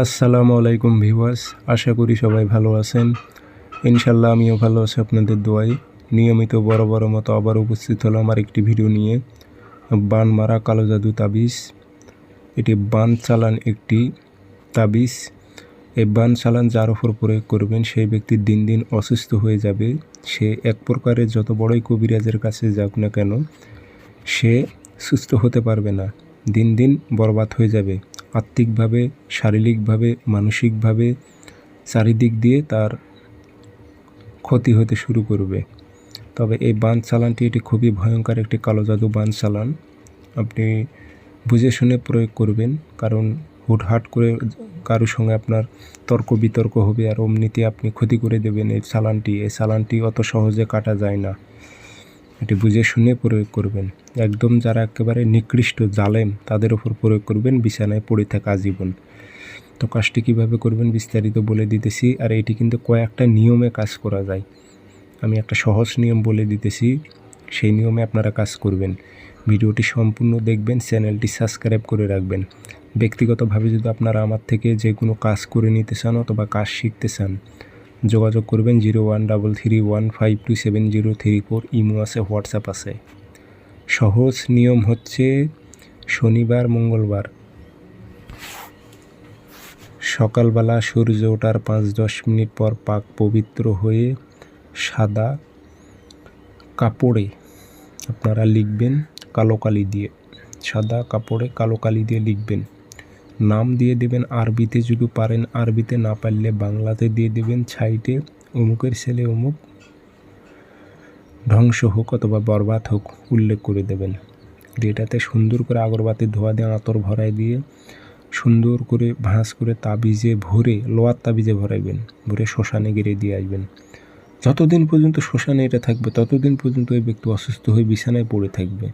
আসসালামু আলাইকুম ভিউয়ার্স, আশা করি সবাই ভালো আছেন। ইনশাল্লাহ আমিও ভালো আছি আপনাদের দোয়াই নিয়মিত বড় বড় মতো আবার উপস্থিত হলাম আর একটি ভিডিও নিয়ে। বান মারা কালো জাদু তাবিজ। এটি বান চালান একটি তাবিজ। এই বান চালান যার ওপর প্রয়োগ করবেন, সেই ব্যক্তি দিন দিন অসুস্থ হয়ে যাবে। সে এক প্রকারের যত বড়ই কবিরাজের কাছে যাক না কেন, সে সুস্থ হতে পারবে না। দিন দিন বরবাদ হয়ে যাবে। আত্মিকভাবে, শারীরিকভাবে, মানসিকভাবে চারিদিক দিয়ে তার ক্ষতি হতে শুরু করবে। তবে এই বান চালানটি এটি খুবই ভয়ঙ্কর একটি কালো জাদু বান চালান। আপনি বুঝে শুনে প্রয়োগ করবেন, কারণ হুটহাট করে কারোর সঙ্গে আপনার তর্ক বিতর্ক হবে আর অমনিতে আপনি ক্ষতি করে দেবেন এই চালানটি। এই চালানটি অত সহজে কাটা যায় না। এটি বুঝে শুনে প্রয়োগ করবেন। একদম যারা একেবারে নিকৃষ্ট জালেম, তাদের ওপর প্রয়োগ করবেন, বিছানায় পড়ে থাকা আজীবন। তো কাজটি কীভাবে করবেন বিস্তারিত বলে দিতেছি, আর এটি কিন্তু কয়েকটা নিয়মে কাজ করা যায়। আমি একটা সহজ নিয়ম বলে দিতেছি, সেই নিয়মে আপনারা কাজ করবেন। ভিডিওটি সম্পূর্ণ দেখবেন, চ্যানেলটি সাবস্ক্রাইব করে রাখবেন। ব্যক্তিগতভাবে যদি আপনারা আমার থেকে যে কোনো কাজ করে নিতে চান অথবা কাজ শিখতে চান যোগাযোগ করবেন zero one double three one five two seven zero three four, imo আছে, হোয়াটসঅ্যাপ আছে। সহজ নিয়ম হচ্ছে শনিবার, মঙ্গলবার। সকালবেলা সূর্য ওঠার পাঁচ দশ মিনিট পর পাক পবিত্র হয়ে সাদা কাপড়ে আপনারা লিখবেন কালো কালি দিয়ে। সাদা কাপড়ে কালো কালি দিয়ে লিখবেন। নাম দিয়ে দেবেন আরবিতে যদি পারেন, আরবিতে না পারলে বাংলাতে দিয়ে দেবেন। ছাইটে অমুকের ছেলে অমুক, ধ্বংস হোক অথবা বরবাদ হোক, উল্লেখ করে দেবেন। এটাতে সুন্দর করে আগরবাতি ধোয়া দিয়ে, আতর ভরাই দিয়ে, সুন্দর করে ভাঁজ করে তাবিজে ভরে লোয়ার তাবিজে ভরাইবেন। ভরে শ্মশানে গিরে দিয়ে আসবেন। যতদিন পর্যন্ত শ্মশানে এটা থাকবে, ততদিন পর্যন্ত ওই ব্যক্তি অসুস্থ হয়ে বিছানায় পড়ে থাকবে।